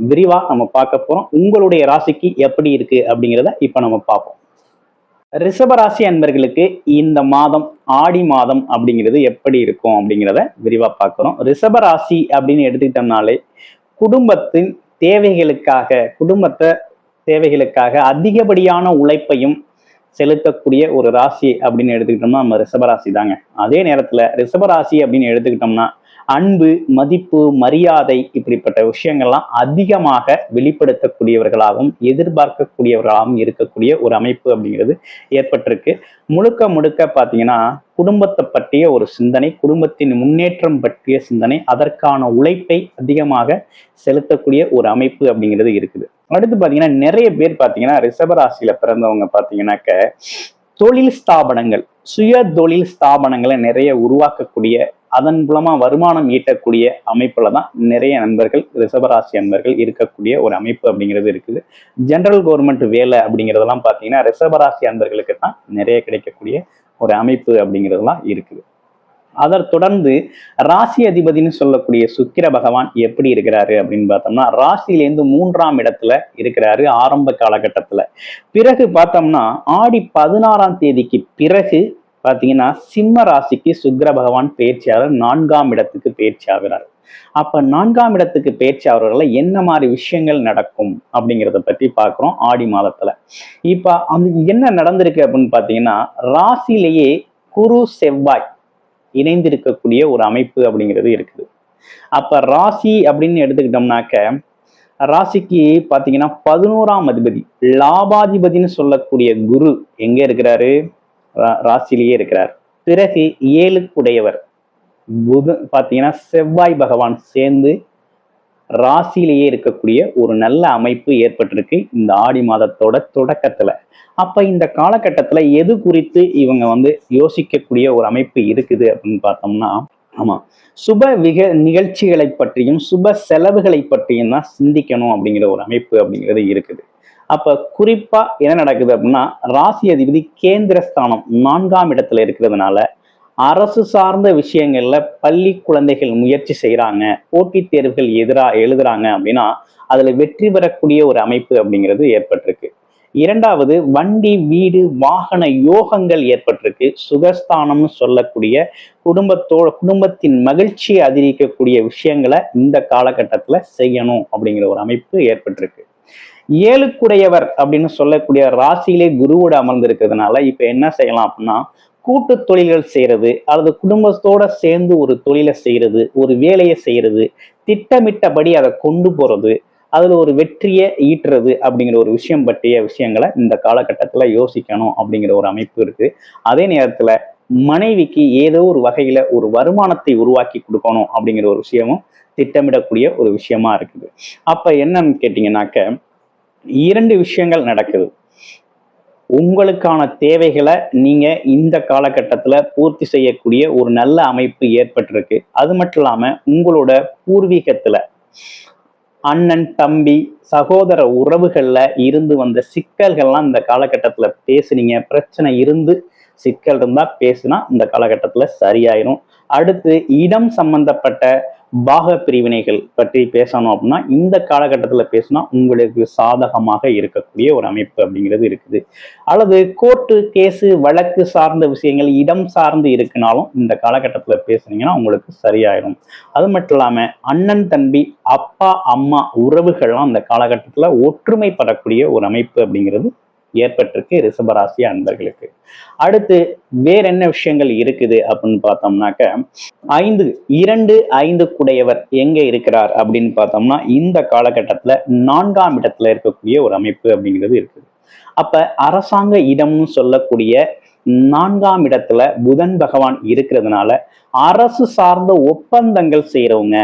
விரிவா நம்ம பார்க்க போறோம். உங்களுடைய ராசிக்கு எப்படி இருக்கு அப்படிங்கிறத இப்ப நம்ம பார்ப்போம். ரிஷபராசி அன்பர்களுக்கு இந்த மாதம் ஆடி மாதம் அப்படிங்கிறது எப்படி இருக்கும் அப்படிங்கிறத விரிவா பார்க்கிறோம் ரிஷபராசி அப்படின்னு எடுத்துக்கிட்டோம்னாலே குடும்பத்தின் தேவைகளுக்காக குடும்பத்தை தேவைகளுக்காக அதிகப்படியான உழைப்பையும் செலுத்தக்கூடிய ஒரு ராசி அப்படின்னு எடுத்துக்கிட்டோம்னா நம்ம ரிஷபராசி தாங்க. அதே நேரத்துல ரிஷபராசி அப்படின்னு எடுத்துக்கிட்டோம்னா அன்பு மதிப்பு மரியாதை இப்படிப்பட்ட விஷயங்கள்லாம் அதிகமாக வெளிப்படுத்தக்கூடியவர்களாகவும் எதிர்பார்க்கக்கூடியவர்களாகவும் இருக்கக்கூடிய ஒரு அமைப்பு அப்படிங்கிறது ஏற்பட்டிருக்கு. முழுக்க முழுக்க பார்த்தீங்கன்னா குடும்பத்தை பற்றிய ஒரு சிந்தனை குடும்பத்தின் முன்னேற்றம் பற்றிய சிந்தனை அதற்கான உழைப்பை அதிகமாக செலுத்தக்கூடிய ஒரு அமைப்பு அப்படிங்கிறது இருக்குது. அடுத்து பார்த்தீங்கன்னா நிறைய பேர் பார்த்தீங்கன்னா ரிஷபராசியில பிறந்தவங்க பார்த்தீங்கன்னாக்க தொழில் ஸ்தாபனங்கள் சுய தொழில் ஸ்தாபனங்களை நிறைய உருவாக்கக்கூடிய அதன் மூலமா வருமானம் ஈட்டக்கூடிய அமைப்புல தான் நிறைய நண்பர்கள் ரிஷபராசி நண்பர்கள் இருக்கக்கூடிய ஒரு அமைப்பு அப்படிங்கிறது இருக்குது. ஜென்ரல் கவர்மெண்ட் வேலை அப்படிங்கிறதெல்லாம் பார்த்தீங்கன்னா ரிஷபராசி நண்பர்களுக்கு தான் நிறைய கிடைக்கக்கூடிய ஒரு அமைப்பு அப்படிங்கிறதெல்லாம் இருக்குது. அதை தொடர்ந்து ராசி அதிபதினு சொல்லக்கூடிய சுக்கிர பகவான் எப்படி இருக்கிறாரு அப்படின்னு பார்த்தோம்னா ராசியிலேருந்து மூன்றாம் இடத்துல இருக்கிறாரு ஆரம்ப காலகட்டத்தில். பிறகு பார்த்தோம்னா ஆடி பதினாறாம் தேதிக்கு பிறகு பார்த்தீங்கன்னா சிம்ம ராசிக்கு சுக்கர பகவான் பயிற்சியாளர் நான்காம் இடத்துக்கு பயிற்சி ஆகிறார் அப்ப நான்காம் இடத்துக்கு பயிற்சி ஆகிறவர்கள என்ன மாதிரி விஷயங்கள் நடக்கும் அப்படிங்கிறத பற்றி பார்க்குறோம் ஆடி மாதத்துல. இப்ப அந்த என்ன நடந்திருக்கு அப்படின்னு பார்த்தீங்கன்னா ராசிலேயே குரு செவ்வாய் இணைந்திருக்கக்கூடிய ஒரு அமைப்பு அப்படிங்கிறது இருக்குது. அப்ப ராசி அப்படின்னு எடுத்துக்கிட்டோம்னாக்க ராசிக்கு பார்த்தீங்கன்னா பதினோராம் அதிபதி லாபாதிபதின்னு சொல்லக்கூடிய குரு எங்க இருக்கிறாரு? ரா- இருக்கிறார். பிறகு ஏழுக்குடையவர். புது பார்த்தீங்கன்னா செவ்வாய் பகவான் சேர்ந்து ராசியிலேயே இருக்கக்கூடிய ஒரு நல்ல அமைப்பு ஏற்பட்டிருக்கு இந்த ஆடி மாதத்தோட தொடக்கத்துல. அப்ப இந்த காலகட்டத்துல எது குறித்து இவங்க வந்து யோசிக்கக்கூடிய ஒரு அமைப்பு இருக்குது அப்படின்னு பார்த்தோம்னா ஆமா சுப விக நிகழ்ச்சிகளை பற்றியும் சுப செலவுகளை பற்றியும் தான் சிந்திக்கணும் அப்படிங்கிற ஒரு அமைப்பு அப்படிங்கிறது இருக்குது. அப்ப குறிப்பா என்ன நடக்குது அப்படின்னா ராசி அதிபதி கேந்திரஸ்தானம் நான்காம் இடத்துல இருக்கிறதுனால அரசு சார்ந்த விஷயங்கள்ல பள்ளி குழந்தைகள் முயற்சி செய்கிறாங்க போட்டித் தேர்வுகள் எதிராக எழுதுறாங்க அப்படின்னா அதுல வெற்றி பெறக்கூடிய ஒரு அமைப்பு அப்படிங்கிறது ஏற்பட்டிருக்கு. இரண்டாவது வண்டி வீடு வாகன யோகங்கள் ஏற்பட்டிருக்கு. சுகஸ்தானம்னு சொல்லக்கூடிய குடும்பத்தோட குடும்பத்தின் மகிழ்ச்சியை அதிகரிக்கக்கூடிய விஷயங்களை இந்த காலகட்டத்துல செய்யணும் அப்படிங்கிற ஒரு அமைப்பு ஏற்பட்டிருக்கு. ஏழுக்குடையவர் அப்படின்னு சொல்லக்கூடிய ராசியிலே குருவோட அமர்ந்திருக்கிறதுனால இப்ப என்ன செய்யலாம் அப்படின்னா கூட்டு தொழில்கள் செய்யறது அல்லது குடும்பத்தோட சேர்ந்து ஒரு தொழிலை செய்யறது ஒரு வேலையை செய்யறது திட்டமிட்டபடி அதை கொண்டு போறது அதுல ஒரு வெற்றியை ஈட்டுறது அப்படிங்கிற ஒரு விஷயம் பற்றிய விஷயங்களை இந்த காலகட்டத்தில் யோசிக்கணும் அப்படிங்கிற ஒரு அமைப்பு இருக்கு. அதே நேரத்தில் மனைவிக்கு ஏதோ ஒரு வகையில ஒரு வருமானத்தை உருவாக்கி கொடுக்கணும் அப்படிங்கிற ஒரு விஷயமும் திட்டமிடக்கூடிய ஒரு விஷயமா இருக்குது. அப்ப என்னன்னு கேட்டீங்கன்னாக்க இரண்டு விஷயங்கள் நடக்குது. உங்களுக்கான தேவைகளை நீங்க இந்த காலகட்டத்தில் பூர்த்தி செய்யக்கூடிய ஒரு நல்ல அமைப்பு ஏற்பட்டிருக்கு. அது மட்டும் இல்லாம உங்களோட பூர்வீகத்துல அண்ணன் தம்பி சகோதர உறவுகளில் இருந்து வந்த சிக்கல்கள்லாம் இந்த காலகட்டத்தில் பேசுனீங்க. பிரச்சனை இருந்து சிக்கல் இருந்தால் பேசுனா இந்த காலகட்டத்தில் சரியாயிரும். அடுத்து இடம் சம்பந்தப்பட்ட பாக பிரிவினைகள் பற்றி பேசணும் அப்படின்னா இந்த காலகட்டத்தில் பேசினா உங்களுக்கு சாதகமாக இருக்கக்கூடிய ஒரு அமைப்பு அப்படிங்கிறது இருக்குது. அல்லது கோர்ட்டு கேஸு வழக்கு சார்ந்த விஷயங்கள் இடம் சார்ந்து இருக்குனாலும் இந்த காலகட்டத்தில் பேசுனீங்கன்னா உங்களுக்கு சரியாயிடும் அது மட்டும் இல்லாமல் அண்ணன் தம்பி அப்பா அம்மா உறவுகள்லாம் இந்த காலகட்டத்தில் ஒற்றுமைப்படக்கூடிய ஒரு அமைப்பு அப்படிங்கிறது ஏற்பட்டிருக்கு ரிஷபராசி அன்பர்களுக்கு. அடுத்து வேற என்ன விஷயங்கள் இருக்குது அப்படின்னு பார்த்தோம்னாக்க ஐந்து இரண்டு ஐந்து குடையவர் எங்க இருக்கிறார் அப்படின்னு பார்த்தோம்னா இந்த காலகட்டத்துல நான்காம் இடத்துல இருக்கக்கூடிய ஒரு அமைப்பு அப்படிங்கிறது இருக்குது. அப்ப அரசாங்க இடம்னு சொல்லக்கூடிய நான்காம் இடத்துல புதன் பகவான் இருக்கிறதுனால அரசு சார்ந்த ஒப்பந்தங்கள் செய்யறவங்க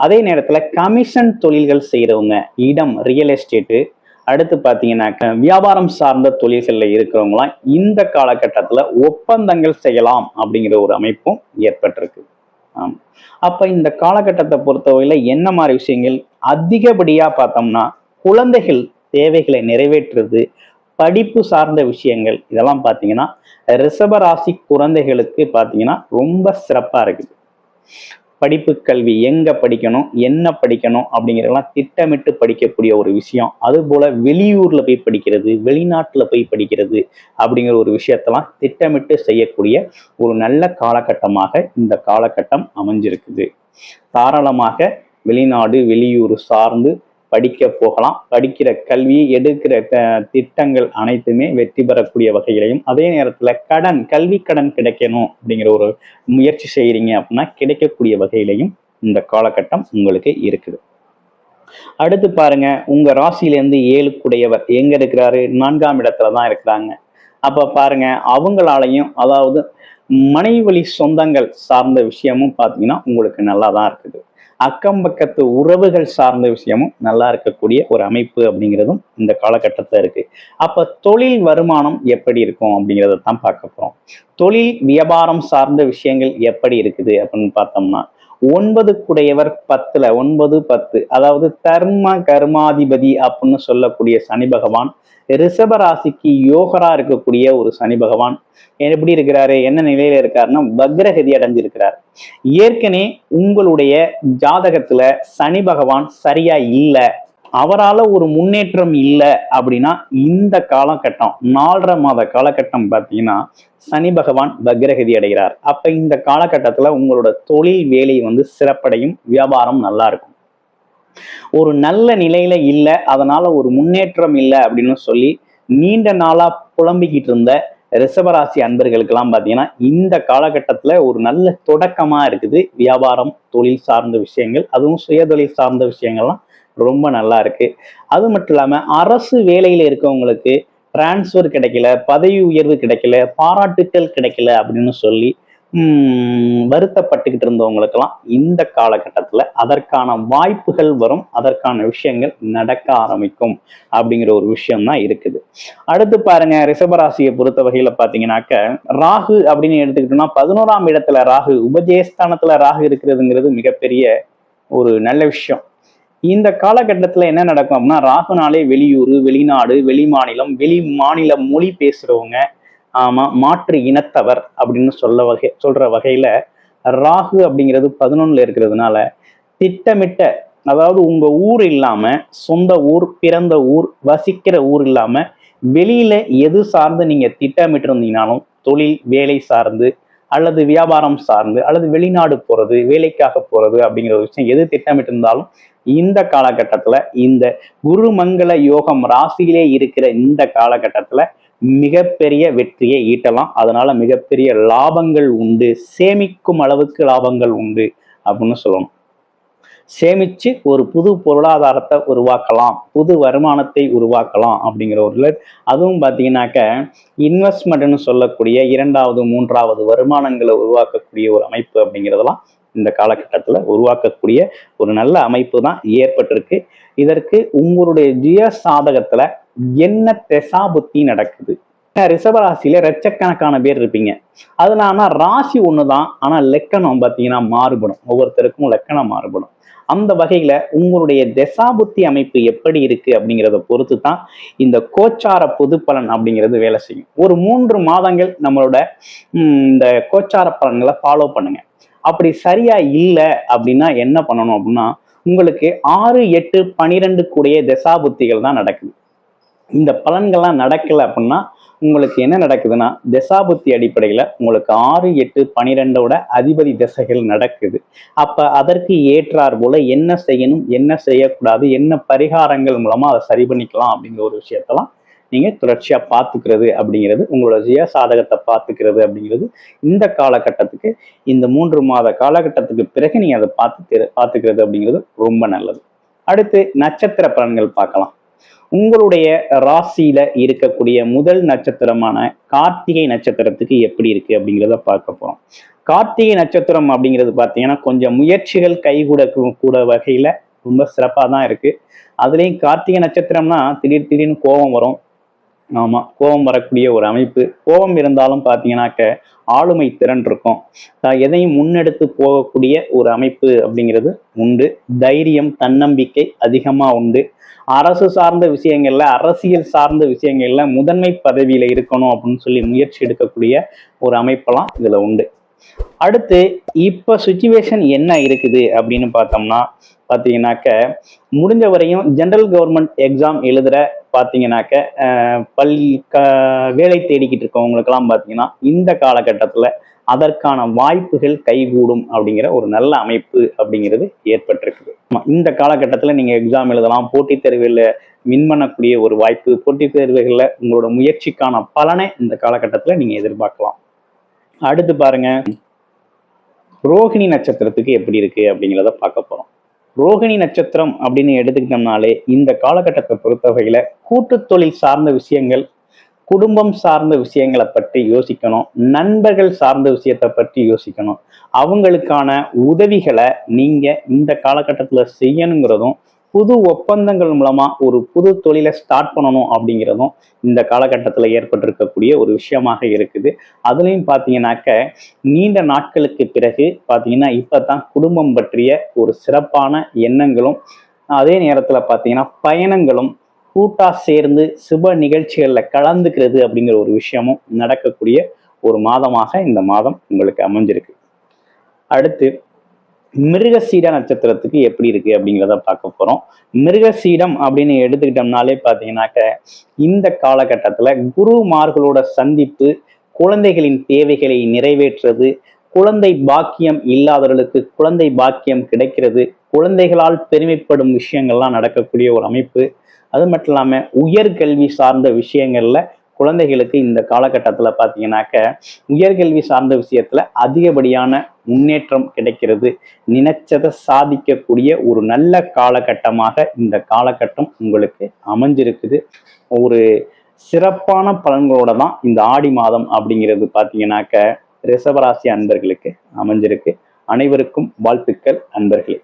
அதே நேரத்துல கமிஷன் தொழில்கள் செய்யறவங்க இடம் ரியல் எஸ்டேட்டு அடுத்து பார்த்தீங்கன்னாக்க வியாபாரம் சார்ந்த தொழில்களில் இருக்கிறவங்களாம் இந்த காலகட்டத்தில் ஒப்பந்தங்கள் செய்யலாம் அப்படிங்கிற ஒரு அமைப்பும் ஏற்பட்டிருக்கு. ஆமாம் அப்போ இந்த காலகட்டத்தை பொறுத்தவரையில் என்ன மாதிரி விஷயங்கள்? அதிகப்படியாக பார்த்தோம்னா குழந்தைகள் தேவைகளை நிறைவேற்றுறது படிப்பு சார்ந்த விஷயங்கள் இதெல்லாம் பார்த்தீங்கன்னா ரிஷபராசி குழந்தைகளுக்கு பார்த்தீங்கன்னா ரொம்ப சிறப்பாக இருக்குது. படிப்பு கல்வி எங்க படிக்கணும் என்ன படிக்கணும் அப்படிங்கிறதெல்லாம் திட்டமிட்டு படிக்கக்கூடிய ஒரு விஷயம். அது போல வெளியூர்ல போய் படிக்கிறது வெளிநாட்டுல போய் படிக்கிறது அப்படிங்கிற ஒரு விஷயத்தெல்லாம் திட்டமிட்டு செய்யக்கூடிய ஒரு நல்ல காலகட்டமாக இந்த காலகட்டம் அமைஞ்சிருக்குது. தாராளமாக வெளிநாடு வெளியூர் சார்ந்து படிக்க போகலாம். படிக்கிற கல்வி எடுக்கிற திட்டங்கள் அனைத்துமே வெற்றி பெறக்கூடிய வகையிலையும் அதே நேரத்துல கடன் கல்வி கடன் கிடைக்கணும் அப்படிங்கிற ஒரு முயற்சி செய்யறீங்க அப்படின்னா கிடைக்கக்கூடிய வகையிலையும் இந்த காலகட்டம் உங்களுக்கு இருக்குது. அடுத்து பாருங்க உங்க ராசியிலேருந்து ஏழுக்குடையவர் எங்க இருக்கிறாரு? நான்காம் இடத்துல தான் இருக்கிறாங்க. அப்ப பாருங்க அவங்களாலையும் அதாவது மனைவி வழி சொந்தங்கள் சார்ந்த விஷயமும் பார்த்தீங்கன்னா உங்களுக்கு நல்லா தான் இருக்குது. அக்கம் பக்கத்து உறவுகள் சார்ந்த விஷயமும் நல்லா இருக்கக்கூடிய ஒரு அமைப்பு அப்படிங்கிறதும் இந்த காலகட்டத்தில் இருக்கு. அப்ப தொழில் வருமானம் எப்படி இருக்கும் அப்படிங்கிறத தான் பார்க்க போறோம். தொழில் வியாபாரம் சார்ந்த விஷயங்கள் எப்படி இருக்குது அப்படின்னு பார்த்தோம்னா ஒன்பதுக்குடையவர் பத்துல ஒன்பது பத்து. அதாவது தர்ம கர்மாதிபதி அப்படின்னு சொல்லக்கூடிய சனி பகவான் ரிஷப ராசிக்கு யோகரா இருக்கக்கூடிய ஒரு சனி பகவான். எப்படி இருக்கிறாரு? என்ன நிலையில இருக்காருன்னா வக்ரகதி அடைஞ்சிருக்கிறார். ஏற்கனவே உங்களுடைய ஜாதகத்துல சனி பகவான் சரியா இல்லை. அவரால் ஒரு முன்னேற்றம் இல்லை அப்படின்னா இந்த காலகட்டம் நாலரை மாத காலகட்டம் பார்த்தீங்கன்னா சனி பகவான் வக்ரகதி அடைகிறார். அப்ப இந்த காலகட்டத்துல உங்களோட தொழில் வேலை வந்து சிறப்படையும் வியாபாரம் நல்லா இருக்கும் ஒரு நல்ல நிலையில இல்லை அதனால ஒரு முன்னேற்றம் இல்லை அப்படின்னு சொல்லி நீண்ட நாளா புலம்பிக்கிட்டு இருந்த ரிஷபராசி அன்பர்களுக்கெல்லாம் பார்த்தீங்கன்னா இந்த காலகட்டத்தில் ஒரு நல்ல தொடக்கமாக இருக்குது. வியாபாரம் தொழில் சார்ந்த விஷயங்கள் அதுவும் சுயதொழில் சார்ந்த விஷயங்கள்லாம் ரொம்ப நல்லா இருக்கு. அது மட்டும் இல்லாமல் அரசு வேலையில் இருக்கவங்களுக்கு டிரான்ஸ்ஃபர் கிடைக்கல பதவி உயர்வு கிடைக்கல பாராட்டுக்கள் கிடைக்கல அப்படின்னு சொல்லி வருத்தப்பட்டுக்கிட்டு இருந்தவங்களுக்கெல்லாம் இந்த காலகட்டத்தில் அதற்கான வாய்ப்புகள் வரும் அதற்கான விஷயங்கள் நடக்க ஆரம்பிக்கும் அப்படிங்கிற ஒரு விஷயம் தான் இருக்குது. அடுத்து பாருங்க ரிஷபராசியை பொறுத்த வகையில் பார்த்தீங்கன்னாக்க ராகு அப்படின்னு எடுத்துக்கிட்டோம்னா பதினோராம் இடத்துல ராகு உபஜயஸ்தானத்துல ராகு இருக்கிறதுங்கிறது மிகப்பெரிய ஒரு நல்ல விஷயம். இந்த காலகட்டத்தில் என்ன நடக்கும் அப்படின்னா ராகுனாலே வெளியூர் வெளிநாடு வெளி மாநிலம் வெளி மாநில மொழி பேசுகிறவங்க ஆமாம் மாற்று இனத்தவர் அப்படின்னு சொல்ல வகை சொல்கிற வகையில் ராகு அப்படிங்கிறது பதினொன்றில் இருக்கிறதுனால திட்டமிட்ட அதாவது உங்கள் ஊர் இல்லாமல் சொந்த ஊர் பிறந்த ஊர் வசிக்கிற ஊர் இல்லாமல் வெளியில் எது சார்ந்து நீங்கள் திட்டமிட்டு இருந்தீங்கனாலும் தொழில் வேலை சார்ந்து அல்லது வியாபாரம் சார்ந்து அல்லது வெளிநாடு போறது வேலைக்காக போறது அப்படிங்கிற ஒரு விஷயம் எது திட்டமிட்டு இருந்தாலும் இந்த காலகட்டத்துல இந்த குருமங்கள யோகம் ராசியிலே இருக்கிற இந்த காலகட்டத்துல மிகப்பெரிய வெற்றியை ஈட்டலாம். அதனால மிகப்பெரிய லாபங்கள் உண்டு சேமிக்கும் அளவுக்கு லாபங்கள் உண்டு அப்படின்னு சொல்லணும். சேமிச்சு ஒரு புது பொருளாதாரத்தை உருவாக்கலாம் புது வருமானத்தை உருவாக்கலாம் அப்படிங்கிற ஒரு அதுவும் பார்த்தீங்கன்னாக்க இன்வெஸ்ட்மெண்ட்னு சொல்லக்கூடிய இரண்டாவது மூன்றாவது வருமானங்களை உருவாக்கக்கூடிய ஒரு அமைப்பு அப்படிங்கிறதெல்லாம் இந்த காலகட்டத்தில் உருவாக்கக்கூடிய ஒரு நல்ல அமைப்பு தான் ஏற்பட்டிருக்கு. இதற்கு உங்களுடைய ஜிய சாதகத்தில் என்ன தெசா புத்தி நடக்குது? ரிஷபராசியில லட்சக்கணக்கான பேர் இருப்பீங்க. அதுல ஆனா ராசி ஒண்ணுதான் ஆனா லெக்கணம் பார்த்தீங்கன்னா மாறுபடும். ஒவ்வொருத்தருக்கும் லெக்கணம் மாறுபடும். அந்த வகையில உங்களுடைய தசாபுத்தி அமைப்பு எப்படி இருக்கு அப்படிங்கிறத பொறுத்து தான் இந்த கோச்சார பொது பலன் அப்படிங்கிறது வேலை செய்யும். ஒரு மூன்று மாதங்கள் நம்மளோட இந்த கோச்சார பலன்களை ஃபாலோ பண்ணுங்க. அப்படி சரியா இல்லை அப்படின்னா என்ன பண்ணணும் அப்படின்னா உங்களுக்கு ஆறு எட்டு பனிரெண்டு கூடிய தசாபுத்திகள் தான் நடக்குது. இந்த பலன்கள்லாம் நடக்கல அப்படின்னா உங்களுக்கு என்ன நடக்குதுன்னா தசாபுத்தி அடிப்படையில் உங்களுக்கு ஆறு எட்டு பனிரெண்டோட அதிபதி திசைகள் நடக்குது. அப்போ அதற்கு ஏற்றார் போல என்ன செய்யணும் என்ன செய்யக்கூடாது என்ன பரிகாரங்கள் மூலமாக அதை சரி பண்ணிக்கலாம் அப்படிங்கிற ஒரு விஷயத்தெல்லாம் நீங்கள் தொடர்ச்சியாக பார்த்துக்கிறது அப்படிங்கிறது உங்களோட ஜிய சாதகத்தை பார்த்துக்கிறது அப்படிங்கிறது இந்த காலகட்டத்துக்கு இந்த மூன்று மாத காலகட்டத்துக்கு பிறகு நீங்கள் அதை பார்த்து பார்த்துக்கிறது அப்படிங்கிறது ரொம்ப நல்லது. அடுத்து நட்சத்திர பலன்கள் பார்க்கலாம். உங்களுடைய ராசியில இருக்கக்கூடிய முதல் நட்சத்திரமான கார்த்திகை நட்சத்திரத்துக்கு எப்படி இருக்கு அப்படிங்கிறத பார்க்க போறோம். கார்த்திகை நட்சத்திரம் அப்படிங்கிறது பார்த்தீங்கன்னா கொஞ்சம் முயற்சிகள் கைகூட கூட வகையில ரொம்ப சிறப்பாக தான் இருக்கு. அதுலேயும் கார்த்திகை நட்சத்திரம்னா திடீர் திடீர்னு கோபம் வரும். ஆமா கோபம் வரக்கூடிய ஒரு அமைப்பு. கோபம் இருந்தாலும் பார்த்தீங்கன்னாக்க ஆளுமை திறன் இருக்கும். எதையும் முன்னெடுத்து போகக்கூடிய ஒரு அமைப்பு அப்படிங்கிறது உண்டு. தைரியம் தன்னம்பிக்கை அதிகமாக உண்டு. அரசு சார்ந்த விஷயங்கள்ல அரசியல் சார்ந்த விஷயங்கள்ல முதன்மை பதவியில இருக்கணும் அப்படின்னு சொல்லி முயற்சி எடுக்கக்கூடிய ஒரு அமைப்பெல்லாம் இதுல உண்டு. அடுத்து இப்ப சுச்சுவேஷன் என்ன இருக்குது அப்படின்னு பார்த்தோம்னா பார்த்தீங்கன்னாக்க முடிஞ்ச வரையும் ஜென்ரல் கவர்மெண்ட் எக்ஸாம் எழுதுற பார்த்தீங்கன்னாக்க பள்ளி க வேலை தேடிக்கிட்டு இருக்கவங்களுக்கெல்லாம் பார்த்தீங்கன்னா இந்த காலகட்டத்தில் அதற்கான வாய்ப்புகள் கைகூடும் அப்படிங்கிற ஒரு நல்ல அமைப்பு அப்படிங்கிறது ஏற்பட்டிருக்குது. இந்த காலகட்டத்தில் நீங்கள் எக்ஸாம் எழுதலாம் போட்டித் தேர்வில் வின் பண்ணக்கூடிய ஒரு வாய்ப்பு போட்டித் தேர்வுகளில் உங்களோட முயற்சிக்கான பலனை இந்த காலகட்டத்தில் நீங்கள் எதிர்பார்க்கலாம். அடுத்து பாருங்க ரோஹிணி நட்சத்திரத்துக்கு எப்படி இருக்கு அப்படிங்கிறத பார்க்க போகிறோம் ரோகிணி நட்சத்திரம் அப்படின்னு எடுத்துக்கிட்டோம்னாலே இந்த காலகட்டத்தை பொறுத்தவகையில கூட்டு தொழில் சார்ந்த விஷயங்கள் குடும்பம் சார்ந்த விஷயங்களை பற்றி யோசிக்கணும் நண்பர்கள் சார்ந்த விஷயத்தை பற்றி யோசிக்கணும். அவங்களுக்கான உதவிகளை நீங்க இந்த காலகட்டத்தில் செய்யணுங்கிறதும் புது ஒப்பந்தங்கள் மூலமா ஒரு புது தொழிலை ஸ்டார்ட் பண்ணணும் அப்படிங்கிறதும் இந்த காலகட்டத்தில் ஏற்பட்டிருக்கக்கூடிய ஒரு விஷயமாக இருக்குது. அதுலேயும் பார்த்தீங்கன்னாக்க நீண்ட நாட்களுக்கு பிறகு பார்த்தீங்கன்னா இப்போ தான் குடும்பம் பற்றிய ஒரு சிறப்பான எண்ணங்களும் அதே நேரத்தில் பார்த்தீங்கன்னா பயணங்களும் கூட்டா சேர்ந்து சுப நிகழ்ச்சிகளில் கலந்துக்கிறது அப்படிங்கிற ஒரு விஷயமும் நடக்கக்கூடிய ஒரு மாதமாக இந்த மாதம் உங்களுக்கு அமைஞ்சிருக்கு. அடுத்து மிருகசீட நட்சத்திரத்துக்கு எப்படி இருக்கு அப்படிங்கிறத பார்க்க போறோம். மிருகசீடம் அப்படின்னு எடுத்துக்கிட்டோம்னாலே பார்த்தீங்கன்னாக்க இந்த காலகட்டத்தில் குருமார்களோட சந்திப்பு குழந்தைகளின் தேவைகளை நிறைவேற்றுறது குழந்தை பாக்கியம் இல்லாதவர்களுக்கு குழந்தை பாக்கியம் கிடைக்கிறது குழந்தைகளால் பெருமைப்படும் விஷயங்கள்லாம் நடக்கக்கூடிய ஒரு அமைப்பு. அது மட்டும் இல்லாமல் உயர்கல்வி சார்ந்த விஷயங்கள்ல குழந்தைகளுக்கு இந்த காலகட்டத்தில் பார்த்தீங்கன்னாக்க உயர்கல்வி சார்ந்த விஷயத்தில் அதிகப்படியான முன்னேற்றம் கிடைக்கிறது. நினைச்சதை சாதிக்கக்கூடிய ஒரு நல்ல காலகட்டமாக இந்த காலகட்டம் உங்களுக்கு அமைஞ்சிருக்குது. ஒரு சிறப்பான பலன்களோட தான் இந்த ஆடி மாதம் அப்படிங்கிறது பார்த்தீங்கன்னாக்க ரிஷபராசி அன்பர்களுக்கு அமைஞ்சிருக்கு. அனைவருக்கும் வாழ்த்துக்கள் அன்பர்களே.